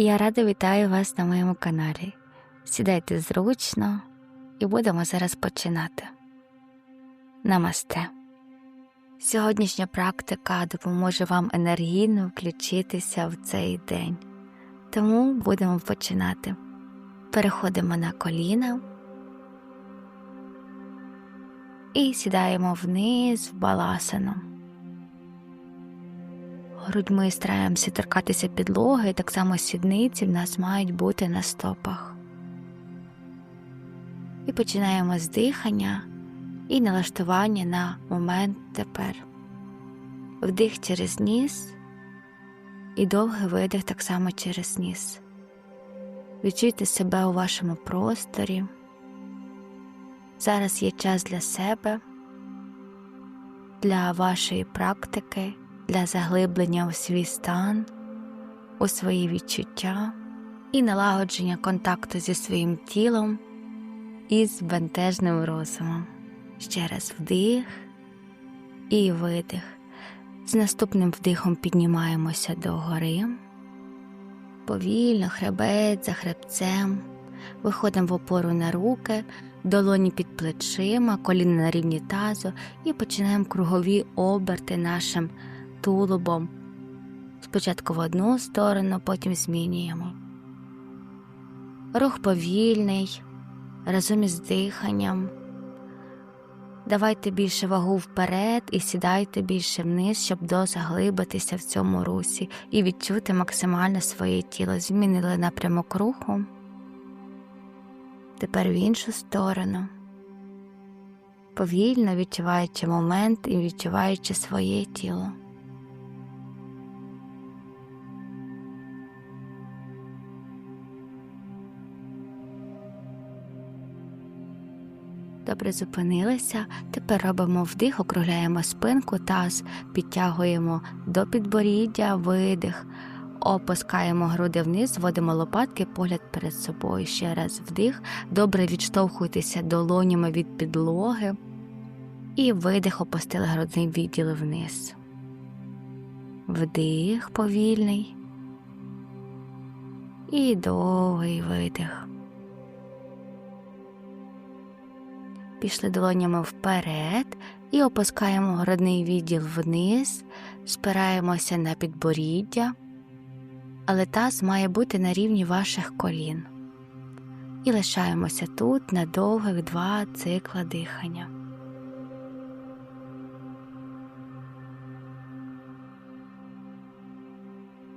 Я рада вітаю вас на моєму каналі. Сідайте зручно і будемо зараз починати. Намасте. Сьогоднішня практика допоможе вам енергійно включитися в цей день. Тому будемо починати. Переходимо на коліна і сідаємо вниз в баласану. Грудьми стараємося торкатися підлоги, так само сідниці в нас мають бути на стопах. І починаємо з дихання і налаштування на момент тепер. Вдих через ніс і довгий видих так само через ніс. Відчуйте себе у вашому просторі. Зараз є час для себе, для вашої практики для заглиблення у свій стан, у свої відчуття і налагодження контакту зі своїм тілом і з бентежним розумом. Ще раз вдих і видих. З наступним вдихом піднімаємося до гори, повільно, хребець за хребцем, виходимо в опору на руки, долоні під плечима, коліна на рівні тазу і починаємо кругові оберти нашим тулубом. Спочатку в одну сторону, потім змінюємо. Рух повільний, разом із диханням. Давайте більше вагу вперед і сідайте більше вниз, щоб дозаглибитися в цьому русі і відчути максимально своє тіло. Змінили напрямок руху. Тепер в іншу сторону. Повільно відчуваючи момент і відчуваючи своє тіло. Добре зупинилися. Тепер робимо вдих, округляємо спинку, таз, підтягуємо до підборіддя, видих, опускаємо груди вниз, зводимо лопатки, погляд перед собою. Ще раз вдих. Добре відштовхуйтеся долонями від підлоги. І видих, опустили грудний відділ вниз. Вдих повільний. І довгий видих. Пішли долонями вперед і опускаємо грудний відділ вниз, спираємося на підборіддя, але таз має бути на рівні ваших колін. І лишаємося тут на довгих два цикла дихання.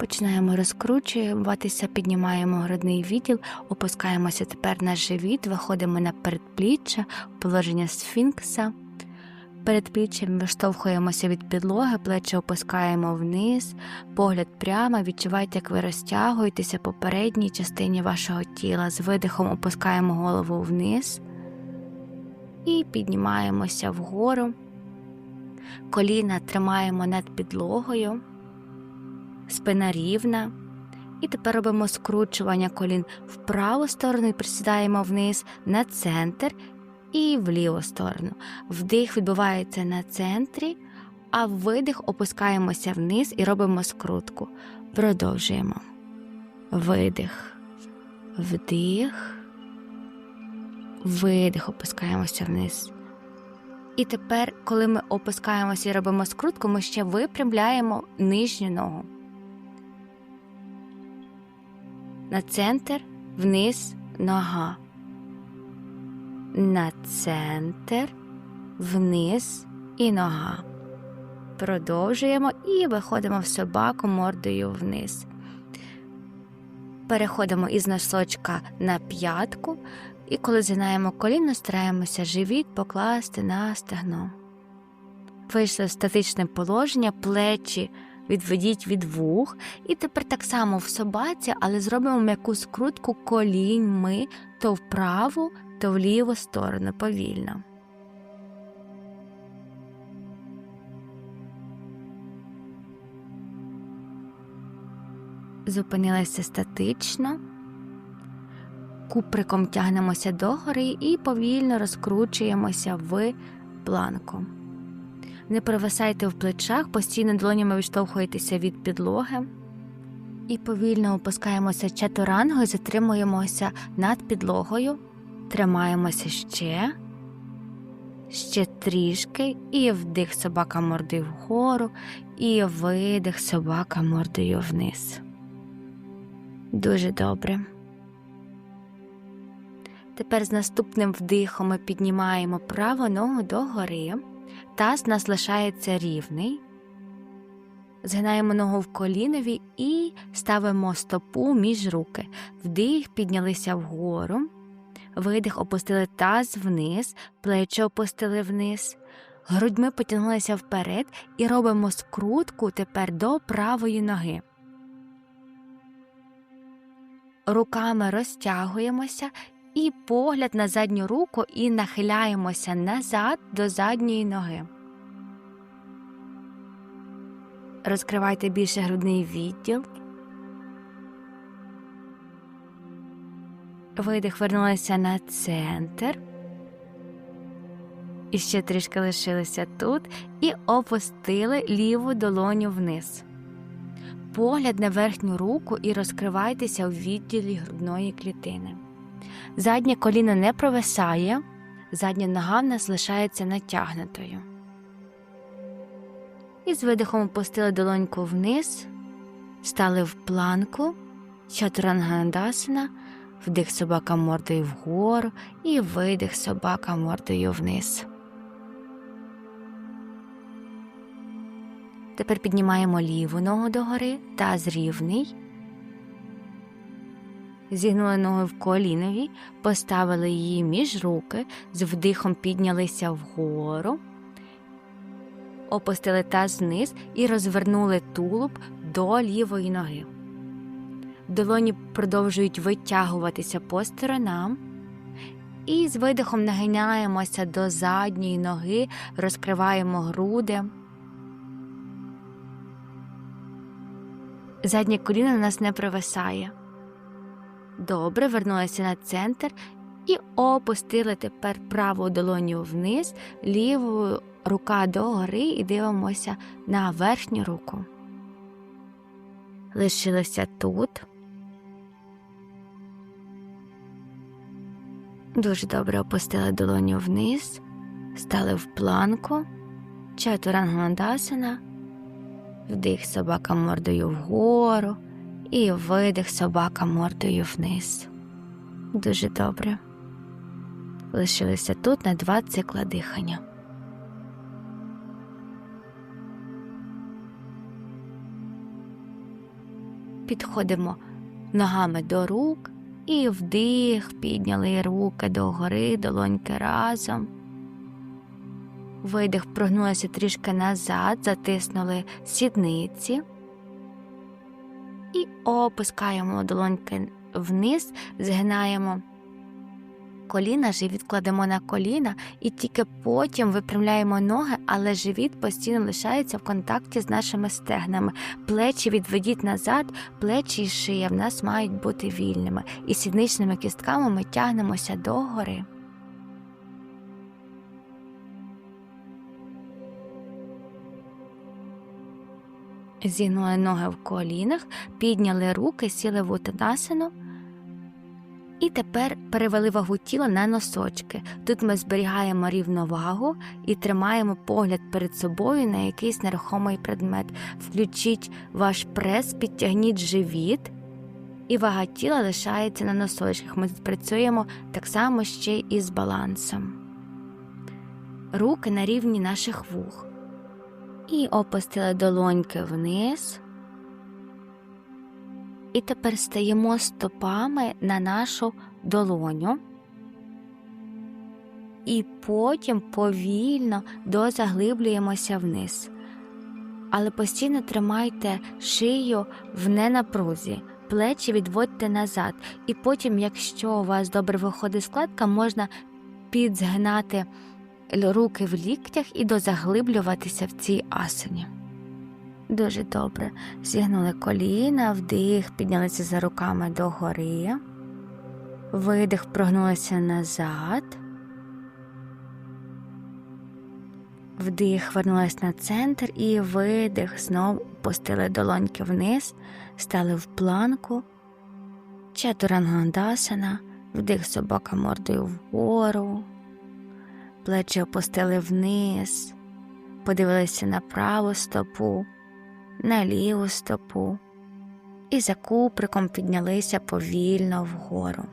Починаємо розкручуватися, піднімаємо грудний відділ, опускаємося тепер на живіт, виходимо на передпліччя, положення сфінкса. Перед пліччям виштовхуємося від підлоги, плечі опускаємо вниз, погляд прямо, відчувайте, як ви розтягуєтеся по передній частині вашого тіла. З видихом опускаємо голову вниз і піднімаємося вгору. Коліна тримаємо над підлогою спина рівна. І тепер робимо скручування колін в праву сторону і присідаємо вниз на центр і в ліву сторону. Вдих відбувається на центрі, а видих опускаємося вниз і робимо скрутку. Продовжуємо. Видих, вдих, видих, опускаємося вниз. І тепер, коли ми опускаємося і робимо скрутку, ми ще випрямляємо нижню ногу. На центр, вниз нога. На центр, вниз і нога. Продовжуємо і виходимо в собаку мордою вниз. Переходимо із носочка на п'ятку, і коли згинаємо коліно, стараємося живіт покласти на стегно. Вийшли в статичне положення, плечі відведіть від вух. І тепер так само в собаці, але зробимо м'яку скрутку коліньми то в праву, то в ліву сторону повільно. Зупинилися статично, куприком тягнемося догори і повільно розкручуємося в планку. Не провисайте в плечах, постійно долонями відштовхуєтеся від підлоги. І повільно опускаємося чатурангою, затримуємося над підлогою, тримаємося ще, ще трішки, і вдих собака мордою вгору, і видих собака мордою вниз. Дуже добре. Тепер з наступним вдихом ми піднімаємо праву ногу догори, таз у нас лишається рівний. Згинаємо ногу в колінові і ставимо стопу між руки. Вдих, піднялися вгору, видих, опустили таз вниз, плечі опустили вниз, грудьми потягнулися вперед і робимо скрутку тепер до правої ноги. Руками розтягуємося і погляд на задню руку і нахиляємося назад до задньої ноги. Розкривайте більше грудний відділ. Видих вернулися на центр. І ще трішки лишилися тут і опустили ліву долоню вниз. Погляд на верхню руку і розкривайтеся у відділі грудної клітини. Заднє коліно не провисає, задня нога в нас лишається натягнутою. І з видихом опустили долоньку вниз, стали в планку, чатурангандасана, вдих собака мордою вгору і видих собака мордою вниз. Тепер піднімаємо ліву ногу догори, таз рівний. Зігнули ноги в колінові, поставили її між руки, з вдихом піднялися вгору, опустили таз вниз і розвернули тулуб до лівої ноги. Долоні продовжують витягуватися по сторонам. І з видихом нагинаємося до задньої ноги, розкриваємо груди. Заднє коліно на нас не провисає. Добре, вернулися на центр і опустили тепер праву долоню вниз, ліву рука догори і дивимося на верхню руку. Лишилися тут. Дуже добре опустили долоню вниз, стали в планку, чатурангандасана, вдих собака мордою вгору і видих собака мордою вниз. Дуже добре. Лишилися тут на два цикла дихання. Підходимо ногами до рук і вдих, підняли руки догори, долоньки разом. Видих, прогнулися трішки назад, затиснули сідниці і опускаємо долоньки вниз, згинаємо коліна, живіт кладемо на коліна і тільки потім випрямляємо ноги, але живіт постійно лишається в контакті з нашими стегнами. Плечі відведіть назад, плечі і шия в нас мають бути вільними, і сідничними кістками ми тягнемося догори. Зігнули ноги в колінах, підняли руки, сіли в утанасану. І тепер перевели вагу тіла на носочки. Тут ми зберігаємо рівновагу і тримаємо погляд перед собою на якийсь нерухомий предмет. Включіть ваш прес, підтягніть живіт, і вага тіла лишається на носочках. Ми працюємо так само ще і з балансом. Руки на рівні наших вух. І опустили долоньки вниз. І тепер стаємо стопами на нашу долоню. І потім повільно дозаглиблюємося вниз. Але постійно тримайте шию в ненапрузі, плечі відводьте назад. І потім, якщо у вас добре виходить складка, можна підзгинати руки в ліктях і дозаглиблюватися в цій асані. Дуже добре. Зігнули коліна, вдих, піднялися за руками догори, видих, прогнулися назад. Вдих, вернулись на центр і видих. Знову опустили долоньки вниз, стали в планку. Чатурангандасана. Вдих собака мордою вгору. Плечі опустили вниз. Подивилися на праву стопу, на ліву стопу. І за куприком піднялися повільно вгору.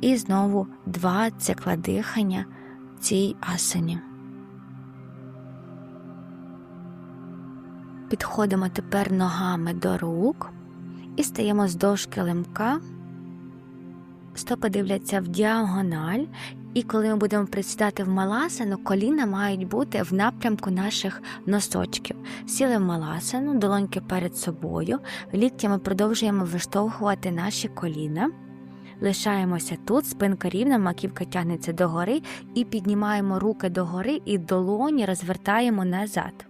І знову два цикла дихання в цій асані. Підходимо тепер ногами до рук і стаємо вздовж килимка. Стопи дивляться в діагональ, і коли ми будемо присідати в маласану, коліна мають бути в напрямку наших носочків. Сіли в маласану, долоньки перед собою, ліктями продовжуємо виштовхувати наші коліна. Лишаємося тут, спинка рівна, маківка тягнеться догори і піднімаємо руки догори і долоні розвертаємо назад.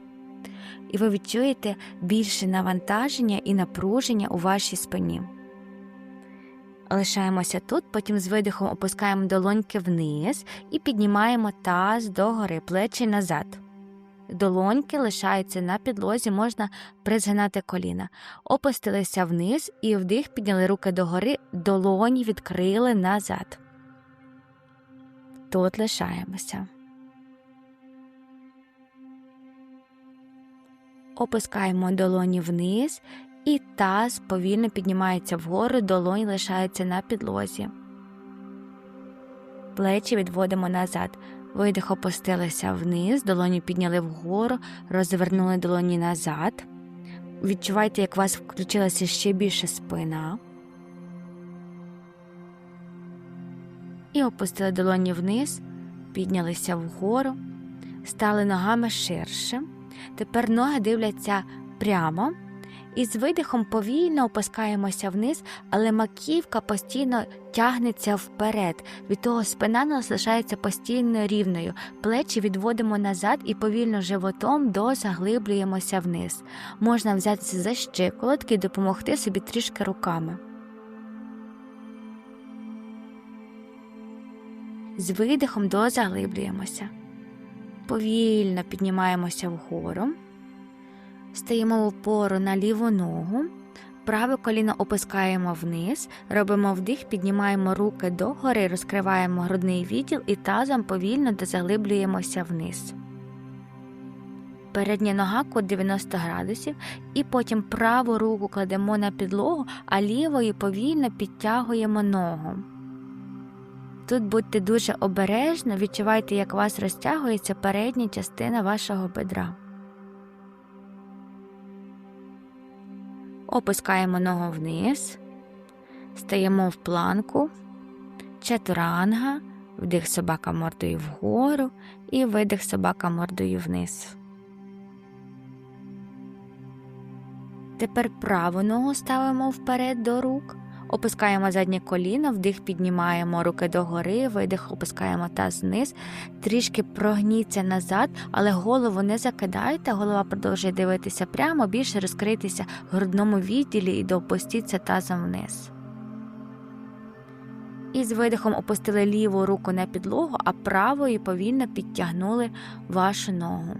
І ви відчуєте більше навантаження і напруження у вашій спині. Лишаємося тут, потім з видихом опускаємо долоньки вниз і піднімаємо таз догори, плечі назад. Долоньки лишаються на підлозі, можна призгинати коліна. Опустилися вниз і вдих підняли руки догори, долоні відкрили назад. Тут лишаємося. Опускаємо долоні вниз і таз повільно піднімається вгору, долоні лишаються на підлозі. Плечі відводимо назад. Видих опустилися вниз, долоні підняли вгору, розвернули долоні назад. Відчувайте, як у вас включилася ще більше спина. І опустили долоні вниз, піднялися вгору, стали ногами ширше. Тепер ноги дивляться прямо. І з видихом повільно опускаємося вниз, але маківка постійно тягнеться вперед. Від того спина нас лишається постійно рівною. Плечі відводимо назад і повільно животом дозаглиблюємося вниз. Можна взятися за щиколотки і допомогти собі трішки руками. З видихом дозаглиблюємося. Повільно піднімаємося вгору. Стаємо в опору на ліву ногу, праве коліно опускаємо вниз, робимо вдих, піднімаємо руки догори, розкриваємо грудний відділ і тазом повільно дозаглиблюємося вниз. Передня нога кут 90 градусів, і потім праву руку кладемо на підлогу, а лівою повільно підтягуємо ногу. Тут будьте дуже обережно, відчувайте, як у вас розтягується передня частина вашого бедра. Опускаємо ногу вниз, стаємо в планку, чатуранга, вдих собака мордою вгору і видих собака мордою вниз. Тепер праву ногу ставимо вперед до рук, опускаємо заднє коліно, вдих піднімаємо руки догори, видих, опускаємо таз вниз, трішки прогніться назад, але голову не закидайте, голова продовжує дивитися прямо, більше розкритися в грудному відділі і допустіться тазом вниз. І з видихом опустили ліву руку на підлогу, а правою повільно підтягнули вашу ногу.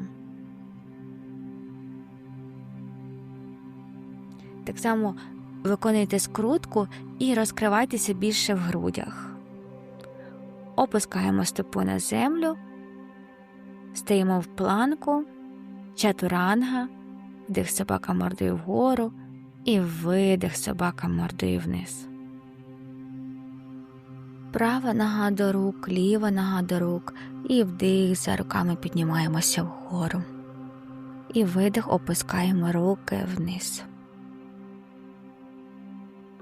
Так само виконуйте скрутку і розкривайтеся більше в грудях. Опускаємо стопу на землю, стаємо в планку, чатуранга, вдих собака мордою вгору і видих собака мордою вниз. Права нога до рук, ліва нога до рук, і вдих за руками піднімаємося вгору. І видих опускаємо руки вниз.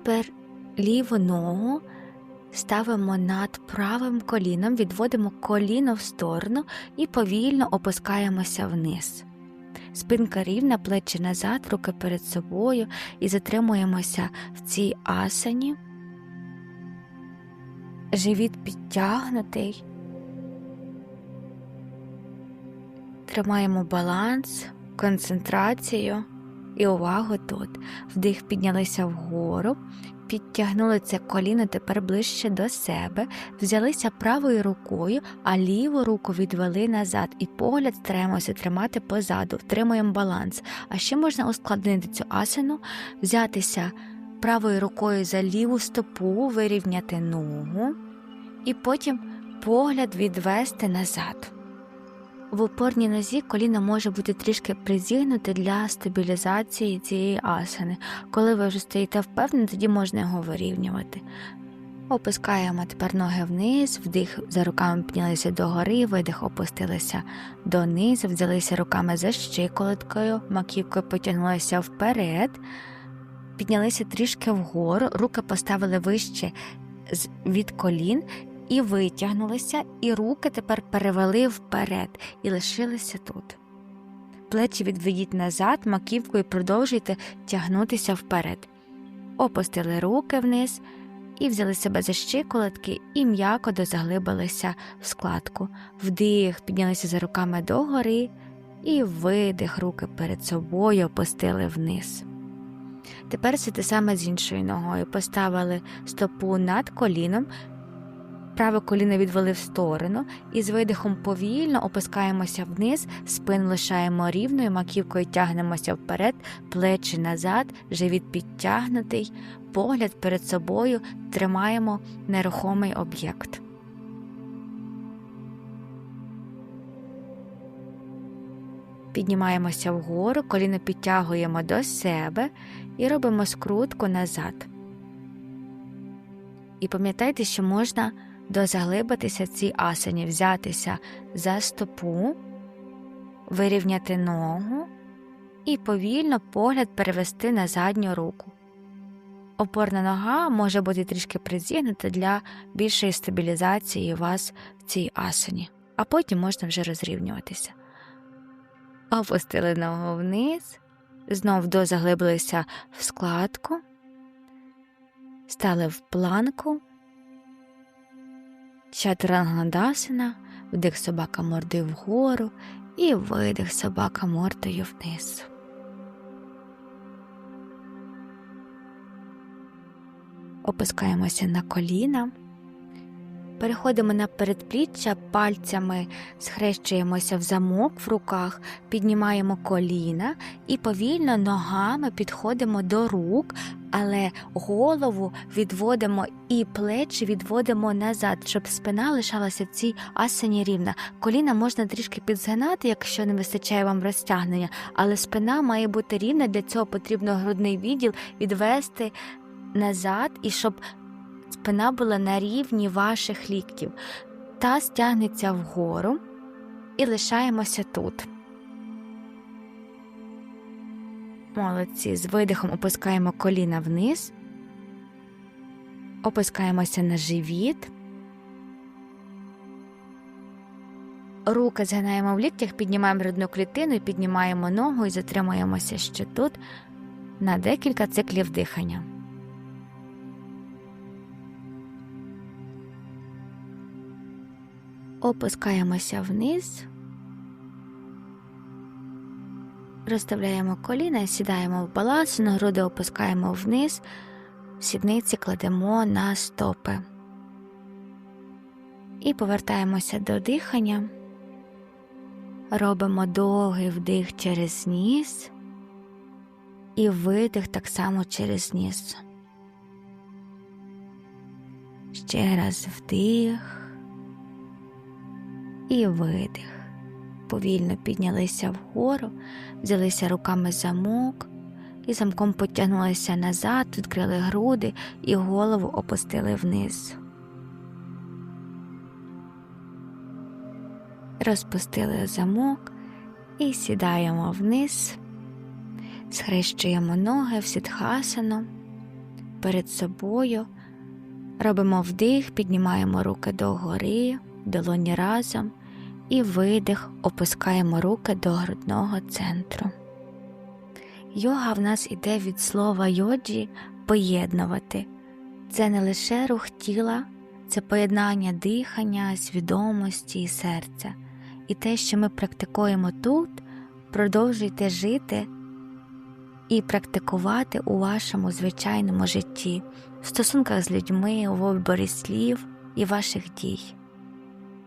Тепер ліву ногу ставимо над правим коліном, відводимо коліно в сторону і повільно опускаємося вниз. Спинка рівна, плечі назад, руки перед собою і затримуємося в цій асані. Живіт підтягнутий. Тримаємо баланс, концентрацію І увагу тут. Вдих піднялися вгору, підтягнули це коліно тепер ближче до себе, взялися правою рукою, а ліву руку відвели назад, і погляд стараємося тримати позаду, втримуємо баланс. А ще можна ускладнити цю асану, взятися правою рукою за ліву стопу, вирівняти ногу, і потім погляд відвести назад. В опорній нозі коліно може бути трішки призігнуте для стабілізації цієї асани. Коли ви вже стоїте впевнено, тоді можна його вирівнювати. Опускаємо тепер ноги вниз, вдих за руками піднялися догори, видих опустилися донизу, взялися руками за щиколоткою, маківкою потягнулися вперед, піднялися трішки вгору, руки поставили вище від колін і витягнулися, і руки тепер перевели вперед і лишилися тут. Плечі відведіть назад, маківкою продовжуйте тягнутися вперед. Опустили руки вниз і взяли себе за щиколотки і м'яко дозаглибилися в складку. Вдих, піднялися за руками догори, і видих, руки перед собою опустили вниз. Тепер все саме з іншою ногою. Поставили стопу над коліном, праве коліно відвели в сторону і з видихом повільно опускаємося вниз, спину лишаємо рівною, маківкою тягнемося вперед, плечі назад, живіт підтягнутий, погляд перед собою тримаємо нерухомий об'єкт. Піднімаємося вгору, коліно підтягуємо до себе і робимо скрутку назад. І пам'ятайте, що можна дозаглибитися цій асані, взятися за стопу, вирівняти ногу і повільно погляд перевести на задню руку. Опорна нога може бути трішки призігнута для більшої стабілізації вас в цій асані, а потім можна вже розрівнюватися. Опустили ногу вниз, знов дозаглибилися в складку, стали в планку Чатурангадасана, вдих собака мордою вгору і видих собака мордою вниз. Опускаємося на коліна. Переходимо на передпліччя, пальцями схрещуємося в замок в руках, піднімаємо коліна і повільно ногами підходимо до рук, але голову відводимо і плечі відводимо назад, щоб спина лишалася в цій асані рівна. Коліна можна трішки підзгинати, якщо не вистачає вам розтягнення, але спина має бути рівна. Для цього потрібно грудний відділ відвести назад і щоб спина була на рівні ваших ліктів. Та стягнеться вгору і лишаємося тут. Молодці. З видихом опускаємо коліна вниз, опускаємося на живіт. Руки згинаємо в ліктях, піднімаємо грудну клітину, і піднімаємо ногу і затримуємося ще тут на декілька циклів дихання. Опускаємося вниз, розставляємо коліна, сідаємо в баланс, на груди опускаємо вниз, сідниці кладемо на стопи. І повертаємося до дихання, робимо довгий вдих через ніс і видих так само через ніс. Ще раз вдих і видих. Повільно піднялися вгору, взялися руками замок і замком потягнулися назад, відкрили груди і голову опустили вниз. Розпустили замок і сідаємо вниз, схрещуємо ноги в сітхасану перед собою, робимо вдих, піднімаємо руки догори долоні разом і видих, опускаємо руки до грудного центру. Йога в нас іде від слова йоджі поєднувати. Це не лише рух тіла, це поєднання дихання, свідомості і серця. І те, що ми практикуємо тут, продовжуйте жити і практикувати у вашому звичайному житті, в стосунках з людьми, у виборі слів і ваших дій.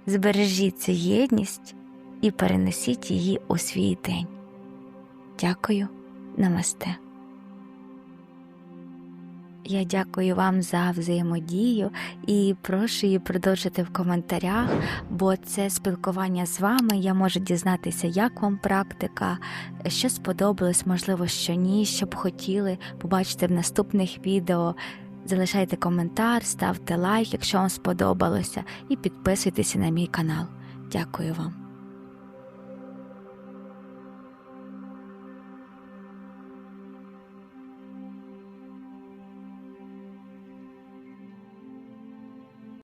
Збережіть цю єдність і перенесіть її у свій день. Дякую, намасте. Я дякую вам за взаємодію і прошу її продовжити в коментарях, бо це спілкування з вами. Я можу дізнатися, як вам практика, що сподобалось, можливо, що ні, що б хотіли побачити в наступних відео. Залишайте коментар, ставте лайк, якщо вам сподобалося, і підписуйтеся на мій канал. Дякую вам.